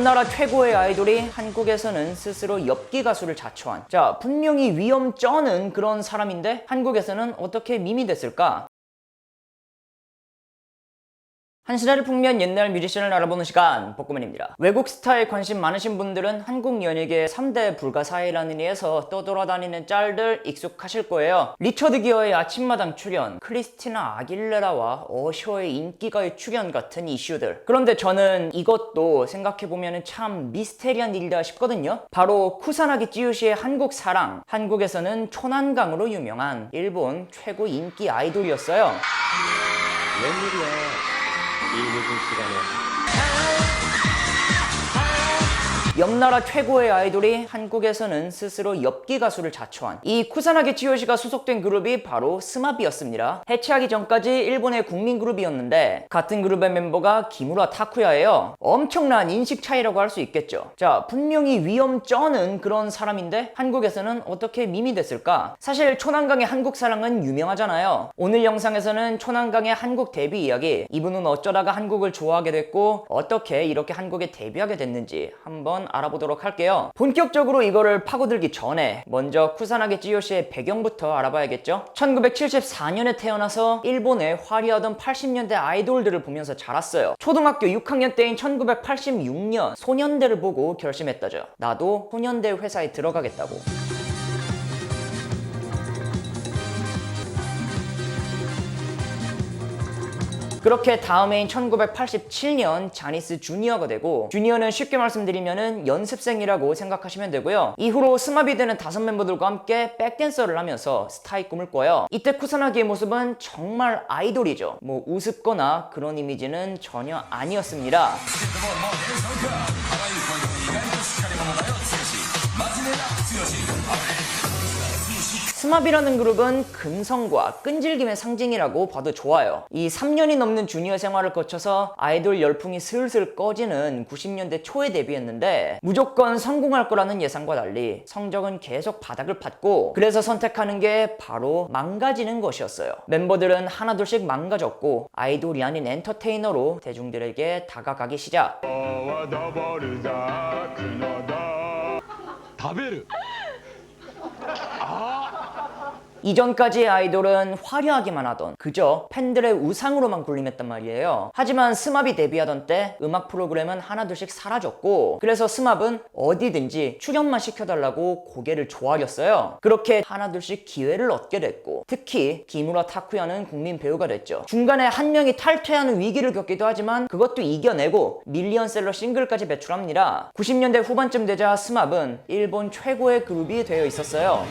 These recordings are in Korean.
옆나라 최고의 아이돌이 한국에서는 스스로 엽기 가수를 자처한 자 분명히 위험 쩌는 그런 사람인데 한국에서는 어떻게 밈이 됐을까? 한 시대를 풍미한 옛날 뮤지션을 알아보는 시간 복구맨입니다. 외국 스타에 관심 많으신 분들은 한국 연예계의 3대 불가사의라는 이에서 떠돌아다니는 짤들 익숙하실 거예요. 리처드 기어의 아침마당 출연, 크리스티나 아길레라와 어셔의 인기가의 출연 같은 이슈들. 그런데 저는 이것도 생각해보면 참 미스테리한 일이다 싶거든요. 바로 쿠사나기 찌우시의 한국 사랑. 한국에서는 초난강으로 유명한 일본 최고 인기 아이돌이었어요. 웬일이야 이 늦은 시간에 옆나라 최고의 아이돌이 한국에서는 스스로 엽기 가수를 자처한 이 쿠사나기 치요시가 소속된 그룹이 바로 스마비였습니다. 해체하기 전까지 일본의 국민 그룹이었는데 같은 그룹의 멤버가 기무라 타쿠야예요. 엄청난 인식 차이라고 할 수 있겠죠. 자, 분명히 위험 쩌는 그런 사람인데 한국에서는 어떻게 밈이 됐을까? 사실 초난강의 한국 사랑은 유명하잖아요. 오늘 영상에서는 초난강의 한국 데뷔 이야기, 이분은 어쩌다가 한국을 좋아하게 됐고 어떻게 이렇게 한국에 데뷔하게 됐는지 한번 알아보도록 할게요. 본격적으로 이거를 파고들기 전에 먼저 쿠사나게 찌요시의 배경부터 알아봐야겠죠? 1974년에 태어나서 일본에 화려하던 80년대 아이돌들을 보면서 자랐어요. 초등학교 6학년 때인 1986년 소년대를 보고 결심했다죠. 나도 소년대 회사에 들어가겠다고. 그렇게 다음 해인 1987년 자니스 주니어가 되고 주니어는 쉽게 말씀드리면은 연습생이라고 생각하시면 되고요. 이후로 스마비 되는 다섯 멤버들과 함께 백댄서를 하면서 스타의 꿈을 꿔요. 이때 쿠사나기의 모습은 정말 아이돌이죠. 뭐 우습거나 그런 이미지는 전혀 아니었습니다. 스마비라는 그룹은 근성과 끈질김의 상징이라고 봐도 좋아요. 이 3년이 넘는 주니어 생활을 거쳐서 아이돌 열풍이 슬슬 꺼지는 90년대 초에 데뷔했는데 무조건 성공할 거라는 예상과 달리 성적은 계속 바닥을 팠고 그래서 선택하는 게 바로 망가지는 것이었어요. 멤버들은 하나둘씩 망가졌고 아이돌이 아닌 엔터테이너로 대중들에게 다가가기 시작. 다베르 이전까지의 아이돌은 화려하기만 하던 그저 팬들의 우상으로만 군림했단 말이에요. 하지만 스마비 데뷔하던 때 음악 프로그램은 하나둘씩 사라졌고 그래서 스마은 어디든지 출연만 시켜달라고 고개를 조아렸어요. 그렇게 하나둘씩 기회를 얻게 됐고 특히 기무라 타쿠야는 국민 배우가 됐죠. 중간에 한 명이 탈퇴하는 위기를 겪기도 하지만 그것도 이겨내고 밀리언셀러 싱글까지 배출합니다. 90년대 후반쯤 되자 스마은 일본 최고의 그룹이 되어 있었어요.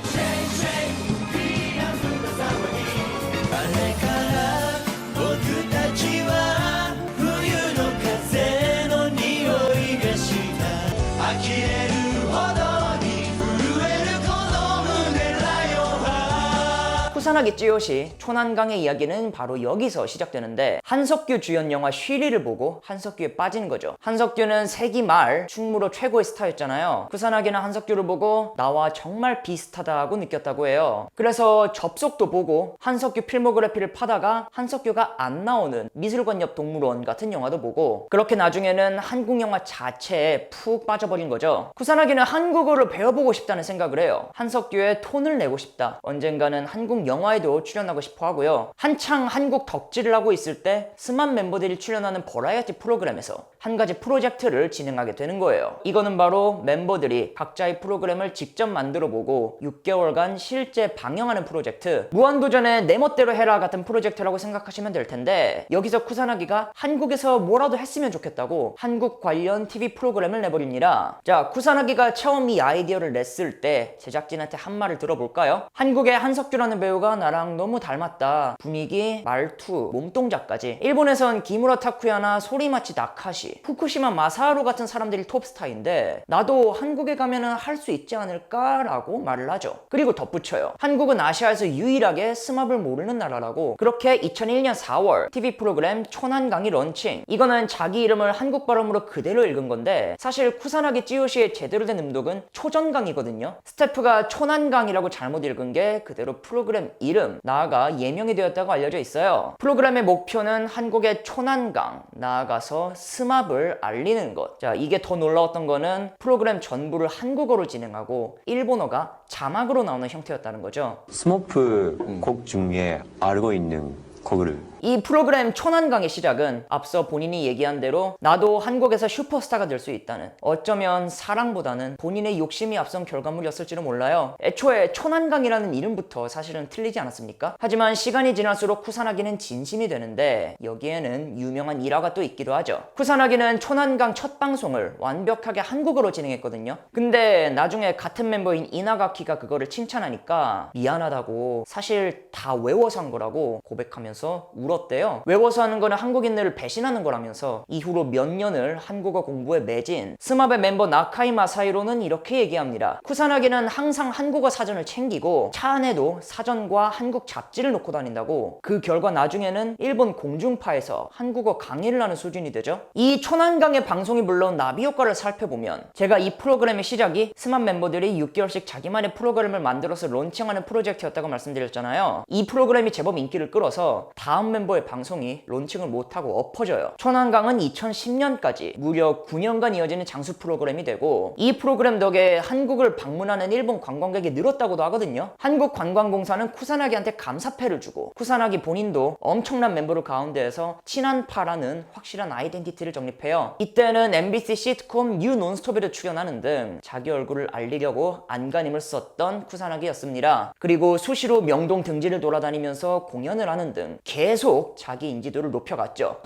쿠사나기 찌요시 초난강의 이야기는 바로 여기서 시작되는데 한석규 주연 영화 쉬리를 보고 한석규에 빠진 거죠. 한석규는 세기 말 충무로 최고의 스타였잖아요. 쿠사나기는 한석규를 보고 나와 정말 비슷하다 고 느꼈다고 해요. 그래서 접속도 보고 한석규 필모그래피를 파다가 한석규가 안 나오는 미술관 옆 동물원 같은 영화도 보고 그렇게 나중에는 한국 영화 자체에 푹 빠져버린 거죠. 쿠사나기는 한국어를 배워보고 싶다는 생각을 해요. 한석규의 톤을 내고 싶다. 언젠가는 한국 영화에도 출연하고 싶어 하고요. 한창 한국 덕질을 하고 있을 때 스만 멤버들이 출연하는 버라이어티 프로그램에서 한 가지 프로젝트를 진행하게 되는 거예요. 이거는 바로 멤버들이 각자의 프로그램을 직접 만들어 보고 6개월간 실제 방영하는 프로젝트. 무한도전의 내 멋대로 해라 같은 프로젝트라고 생각하시면 될 텐데 여기서 쿠사나기가 한국에서 뭐라도 했으면 좋겠다고 한국 관련 TV 프로그램을 내버립니다. 자, 쿠사나기가 처음 이 아이디어를 냈을 때 제작진한테 한 말을 들어볼까요? 한국의 한석규라는 배우 가 나랑 너무 닮았다. 분위기, 말투, 몸동작까지. 일본에선 기무라 타쿠야나 소리마치 나카시, 후쿠시마 마사하루 같은 사람들이 톱스타인데 나도 한국에 가면은 할 수 있지 않을까라고 말을 하죠. 그리고 덧붙여요. 한국은 아시아에서 유일하게 스마블 모르는 나라라고. 그렇게 2001년 4월 TV 프로그램 초난강이 런칭. 이거는 자기 이름을 한국 발음으로 그대로 읽은 건데 사실 쿠사나기 찌요시의 제대로 된 음독은 초전강이거든요. 스태프가 초난강이라고 잘못 읽은 게 그대로 프로그램 이름, 나아가 예명이 되었다고 알려져 있어요. 프로그램의 목표는 한국의 초난강, 나아가서 스마블을 알리는 것. 자, 이게 더 놀라웠던 거는 프로그램 전부를 한국어로 진행하고 일본어가 자막으로 나오는 형태였다는 거죠. 스머프 곡 중에 알고 있는 곡을 이 프로그램 초난강의 시작은 앞서 본인이 얘기한 대로 나도 한국에서 슈퍼스타가 될 수 있다는 어쩌면 사랑보다는 본인의 욕심이 앞선 결과물이었을지도 몰라요. 애초에 초난강이라는 이름부터 사실은 틀리지 않았습니까? 하지만 시간이 지날수록 쿠사나기는 진심이 되는데 여기에는 유명한 일화가 또 있기도 하죠. 쿠사나기는 초난강 첫 방송을 완벽하게 한국어로 진행했거든요. 근데 나중에 같은 멤버인 이나가키가 그거를 칭찬하니까 미안하다고 사실 다 외워서 한 거라고 고백하면서 울 었대요. 외워서 하는 거는 한국인들을 배신하는 거라면서 이후로 몇 년을 한국어 공부에 매진 스마베 멤버 나카이 마사이로는 이렇게 얘기합니다. 쿠사나기는 항상 한국어 사전을 챙기고 차 안에도 사전과 한국 잡지를 놓고 다닌다고 그 결과 나중에는 일본 공중파에서 한국어 강의를 하는 수준이 되죠. 이 초난강의 방송이 물론 나비 효과를 살펴보면 제가 이 프로그램의 시작이 스마 멤버들이 6개월씩 자기만의 프로그램을 만들어서 론칭하는 프로젝트였다고 말씀드렸잖아요. 이 프로그램이 제법 인기를 끌어서 다음 멤버 의 방송이 론칭을 못하고 엎어져요. 천안강은 2010년까지 무려 9년간 이어지는 장수 프로그램이 되고 이 프로그램 덕에 한국을 방문하는 일본 관광객이 늘었다고도 하거든요. 한국관광공사는 쿠사나기한테 감사패를 주고 쿠사나기 본인도 엄청난 멤버를 가운데에서 친한파라는 확실한 아이덴티티를 정립해요. 이때는 MBC 시트콤 뉴 논스톱에도 출연하는 등 자기 얼굴을 알리려고 안간힘을 썼던 쿠사나기였습니다. 그리고 수시로 명동 등지를 돌아다니면서 공연을 하는 등 계속 자기 인지도를 높여갔죠.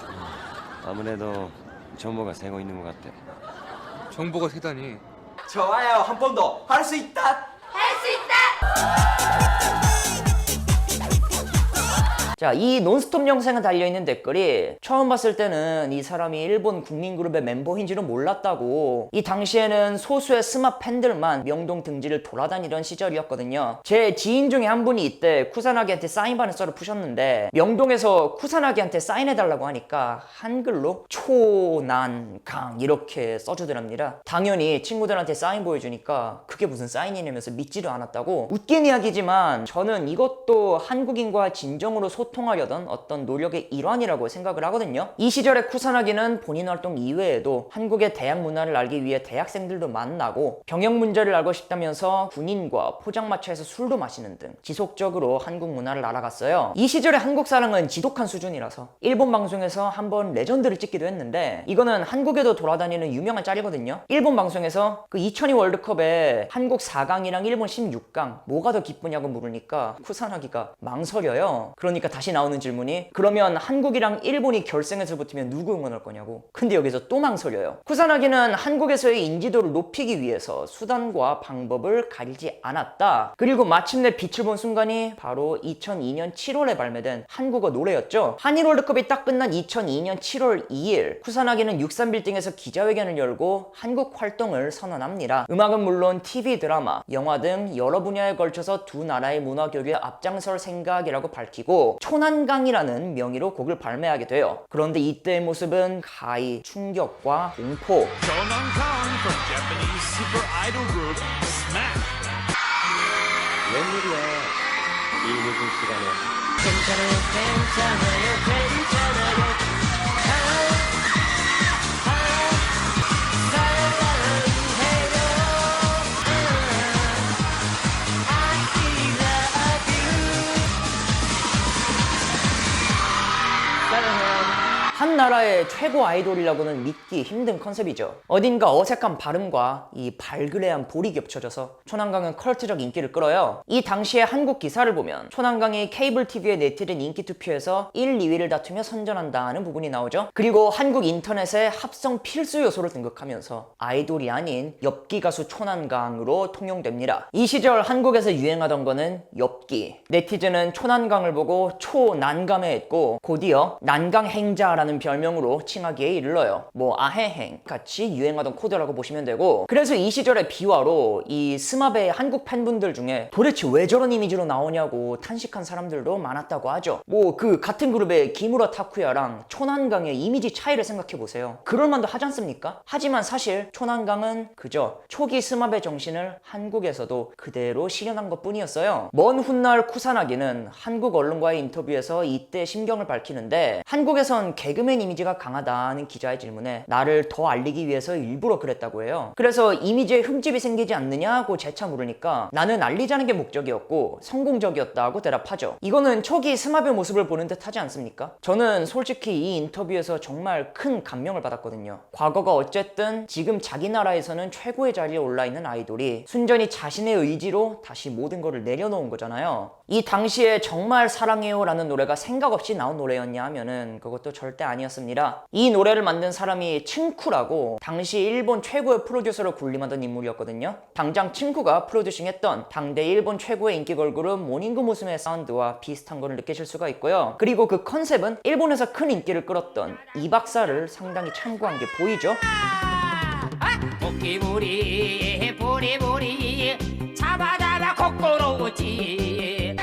아무래도 정보가 새고 있는 것 같아. 정보가 세다니. 좋아요. 한 번 더. 할 수 있다 자, 이 논스톱 영상에 달려있는 댓글이 처음 봤을 때는 이 사람이 일본 국민그룹의 멤버인지도 몰랐다고 이 당시에는 소수의 스마 팬들만 명동 등지를 돌아다니던 시절이었거든요. 제 지인 중에 한 분이 이때 쿠사나기한테 사인받은 썰을 푸셨는데 명동에서 쿠사나기한테 사인해달라고 하니까 한글로 초난강 이렇게 써주더랍니다. 당연히 친구들한테 사인 보여주니까 그게 무슨 사인이냐면서 믿지도 않았다고 웃긴 이야기지만 저는 이것도 한국인과 진정으로 소통 하려던 어떤 노력의 일환이라고 생각을 하거든요. 이 시절에 쿠사나기는 본인 활동 이외에도 한국의 대학 문화를 알기 위해 대학생들도 만나고 경영 문제를 알고 싶다면서 군인과 포장마차에서 술도 마시는 등 지속적으로 한국 문화를 알아갔어요. 이 시절의 한국 사랑은 지독한 수준이라서 일본 방송에서 한번 레전드를 찍기도 했는데 이거는 한국에도 돌아다니는 유명한 짤이거든요. 일본 방송에서 그 2002 월드컵에 한국 4강이랑 일본 16강 뭐가 더 기쁘냐고 물으니까 쿠사나기가 망설여요. 그러니까 다시 나오는 질문이 그러면 한국이랑 일본이 결승에서 붙으면 누구 응원할 거냐고. 근데 여기서 또 망설여요. 쿠사나기는 한국에서의 인지도를 높이기 위해서 수단과 방법을 가리지 않았다. 그리고 마침내 빛을 본 순간이 바로 2002년 7월에 발매된 한국어 노래였죠. 한일 월드컵이 딱 끝난 2002년 7월 2일 쿠사나기는 63빌딩에서 기자회견을 열고 한국 활동을 선언합니다. 음악은 물론 TV 드라마, 영화 등 여러 분야에 걸쳐서 두 나라의 문화 교류에 앞장설 생각이라고 밝히고 초난강이라는 명의로 곡을 발매하게 돼요. 그런데 이때의 모습은 가히 충격과 공포, Shonan-kan from Japanese super idol group SMAP 웬일이야. 이 늦은 시간에. 괜찮아요 괜찮아요 괜찮아요 한 나라의 최고 아이돌이라고는 믿기 힘든 컨셉이죠. 어딘가 어색한 발음과 이 발그레한 볼이 겹쳐져서 초난강은 컬트적 인기를 끌어요. 이 당시의 한국 기사를 보면 초난강이 케이블 TV의 네티즌 인기 투표에서 1, 2위를 다투며 선전한다는 부분이 나오죠. 그리고 한국 인터넷의 합성 필수 요소를 등극하면서 아이돌이 아닌 엽기 가수 초난강으로 통용됩니다. 이 시절 한국에서 유행하던 거는 엽기. 네티즌은 초난강을 보고 초난감해했고 곧이어 난강행자라는 라는 별명으로 칭하기에 이르러요. 뭐 아헤행 같이 유행하던 코드라고 보시면 되고 그래서 이 시절의 비화로 이 스마베의 한국 팬분들 중에 도대체 왜 저런 이미지로 나오냐고 탄식한 사람들도 많았다고 하죠. 뭐 그 같은 그룹의 기무라 타쿠야랑 초난강의 이미지 차이를 생각해 보세요. 그럴 만도 하지 않습니까? 하지만 사실 초난강은 그저 초기 스마베 정신을 한국에서도 그대로 실현한 것 뿐이었어요. 먼 훗날 쿠사나기는 한국 언론과의 인터뷰에서 이때 심경을 밝히는데 한국에선 개그맨 이미지가 강하다는 기자의 질문에 나를 더 알리기 위해서 일부러 그랬다고 해요. 그래서 이미지에 흠집이 생기지 않느냐고 재차 물으니까 나는 알리자는 게 목적이었고 성공적이었다고 대답하죠. 이거는 초기 스마베 모습을 보는 듯 하지 않습니까? 저는 솔직히 이 인터뷰에서 정말 큰 감명을 받았거든요. 과거가 어쨌든 지금 자기 나라에서는 최고의 자리에 올라 있는 아이돌이 순전히 자신의 의지로 다시 모든 것을 내려놓은 거잖아요. 이 당시에 정말 사랑해요 라는 노래가 생각 없이 나온 노래였냐 하면은 그것도 절대 아니었습니다. 이 노래를 만든 사람이 층쿠라고 당시 일본 최고의 프로듀서로 군림하던 인물이었거든요. 당장 층쿠가 프로듀싱했던 당대 일본 최고의 인기 걸그룹 모닝그 무스메의 사운드와 비슷한 걸 느끼실 수가 있고요. 그리고 그 컨셉은 일본에서 큰 인기를 끌었던 이 박사를 상당히 참고한 게 보이죠? 도끼부리 부리부리 잡아 잡아 거꾸로 오지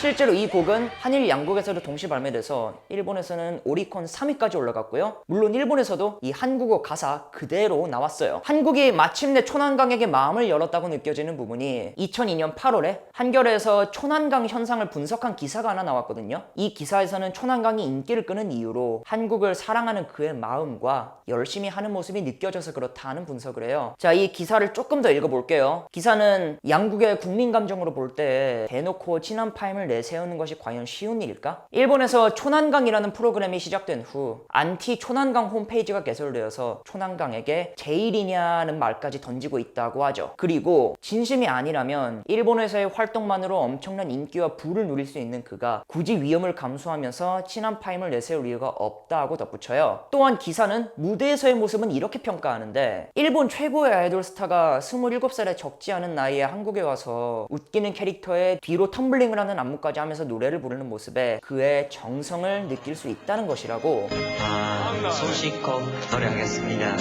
실제로 이 곡은 한일 양국에서도 동시 발매돼서 일본에서는 오리콘 3위까지 올라갔고요. 물론 일본에서도 이 한국어 가사 그대로 나왔어요. 한국이 마침내 초난강에게 마음을 열었다고 느껴지는 부분이 2002년 8월에 한겨레에서 초난강 현상을 분석한 기사가 하나 나왔거든요. 이 기사에서는 초난강이 인기를 끄는 이유로 한국을 사랑하는 그의 마음과 열심히 하는 모습이 느껴져서 그렇다 하는 분석을 해요. 자, 이 기사를 조금 더 읽어볼게요. 기사는 양국의 국민 감정으로 볼 때 대놓고 친한 파임을 내세우는 것이 과연 쉬운 일일까? 일본에서 초난강이라는 프로그램이 시작된 후 안티 초난강 홈페이지가 개설되어서 초난강에게 제일이냐는 말까지 던지고 있다고 하죠. 그리고 진심이 아니라면 일본에서의 활동만으로 엄청난 인기와 부를 누릴 수 있는 그가 굳이 위험을 감수하면서 친한 파임을 내세울 이유가 없다고 덧붙여요. 또한 기사는 무대에서의 모습은 이렇게 평가하는데 일본 최고의 아이돌 스타가 27살에 적지 않은 나이에 한국에 와서 웃기는 캐릭터에 뒤로 텀블링을 하는 안무 까지 하면서 노래를 부르는 모습에 그의 정성을 느낄 수 있다는 것이라고 아, 소식껏 노래하겠습니다.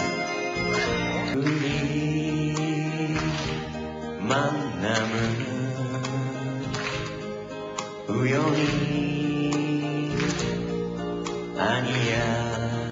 둘이 만남은 우연이 아니야.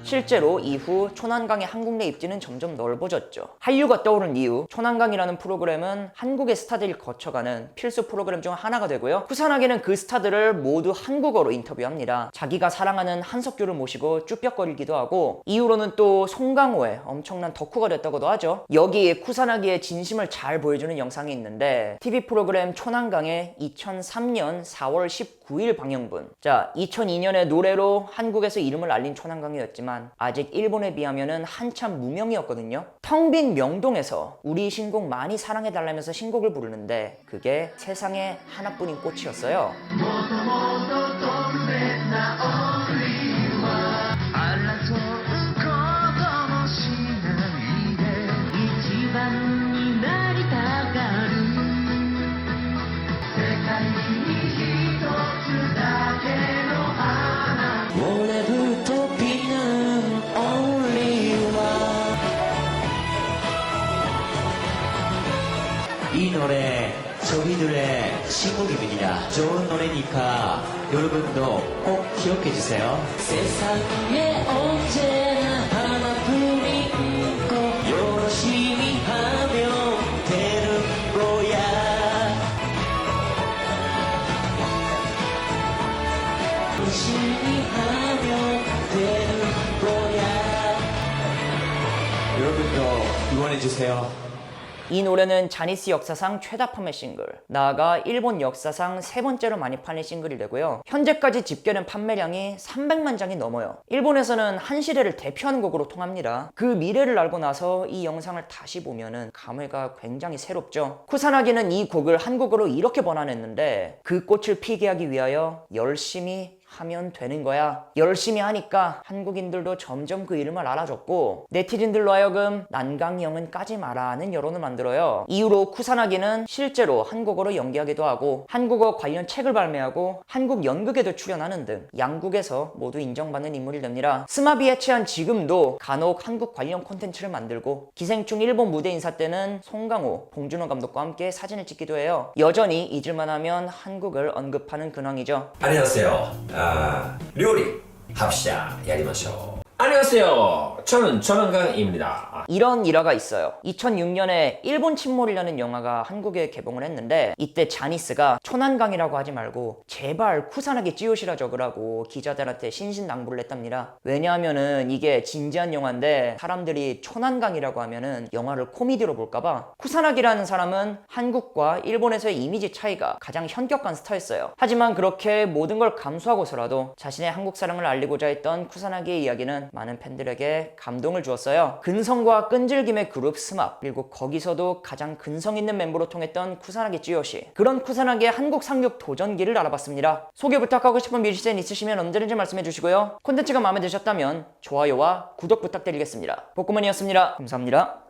실제로 이후 초난강의 한국 내 입지는 점점 넓어졌죠. 한류가 떠오른 이후 초난강이라는 프로그램은 한국의 스타들이 거쳐가는 필수 프로그램 중 하나가 되고요. 쿠사나게는 그 스타들을 모두 한국어로 인터뷰합니다. 자기가 사랑하는 한석규를 모시고 쭈뼛거리기도 하고 이후로는 또 송강호의 엄청난 덕후가 됐다고도 하죠. 여기에 쿠사나기의 진심을 잘 보여주는 영상이 있는데 TV 프로그램 초난강의 2003년 4월 19일 방영분. 자, 2002년에 노래로 한국에서 이름을 알린 초난강이었지만 아직 일본에 비하면은 한참 무명이었거든요. 텅 빈 명동에서 우리 신곡 많이 사랑해 달라면서 신곡을 부르는데 그게 세상에 하나뿐인 꽃이었어요. 이 노래 저희들의 신곡입니다. 좋은 노래니까 여러분도 꼭 기억해 주세요. 세상에 언제 열심히 하면 되는 거야. 여러분도 응원해 주세요. 이 노래는 자니스 역사상 최다 판매 싱글, 나아가 일본 역사상 세 번째로 많이 팔린 싱글이 되고요. 현재까지 집계된 판매량이 300만 장이 넘어요. 일본에서는 한 시대를 대표하는 곡으로 통합니다. 그 미래를 알고 나서 이 영상을 다시 보면은 감회가 굉장히 새롭죠. 쿠사나기는 이 곡을 한국어로 이렇게 번안했는데 그 꽃을 피게 하기 위하여 열심히 하면 되는 거야. 열심히 하니까 한국인들도 점점 그 이름을 알아줬고 네티즌들로 하여금 난강영은 까지 마라는 여론을 만들어요. 이후로 쿠사나기는 실제로 한국어로 연기하기도 하고 한국어 관련 책을 발매하고 한국 연극에도 출연하는 등 양국에서 모두 인정받는 인물이 됩니다. 스마비에 취한 지금도 간혹 한국 관련 콘텐츠를 만들고 기생충 일본 무대 인사 때는 송강호, 봉준호 감독과 함께 사진을 찍기도 해요. 여전히 잊을만하면 한국을 언급하는 근황이죠. 안녕하세요. 料理、ハプシャーやりましょう。ありますよ 저는 전원강입니다. 이런 일화가 있어요. 2006년에 일본 침몰이라는 영화가 한국에 개봉을 했는데 이때 자니스가 초난강이라고 하지 말고 제발 쿠사나기 찌우시라 적으라고 기자들한테 신신당부를 했답니다. 왜냐하면은 이게 진지한 영화인데 사람들이 초난강이라고 하면은 영화를 코미디로 볼까봐 쿠사나기라는 사람은 한국과 일본에서의 이미지 차이가 가장 현격한 스타였어요. 하지만 그렇게 모든 걸 감수하고서라도 자신의 한국 사랑을 알리고자 했던 쿠사나기의 이야기는 많은 팬들에게 감동을 주었어요. 근성과 끈질김의 그룹 스맙 그리고 거기서도 가장 근성 있는 멤버로 통했던 쿠사나기 찌요시 그런 쿠사나기의 한국 상륙 도전기를 알아봤습니다. 소개 부탁하고 싶은 뮤지션 있으시면 언제든지 말씀해 주시고요. 콘텐츠가 마음에 드셨다면 좋아요와 구독 부탁드리겠습니다. 복구먼이었습니다. 감사합니다.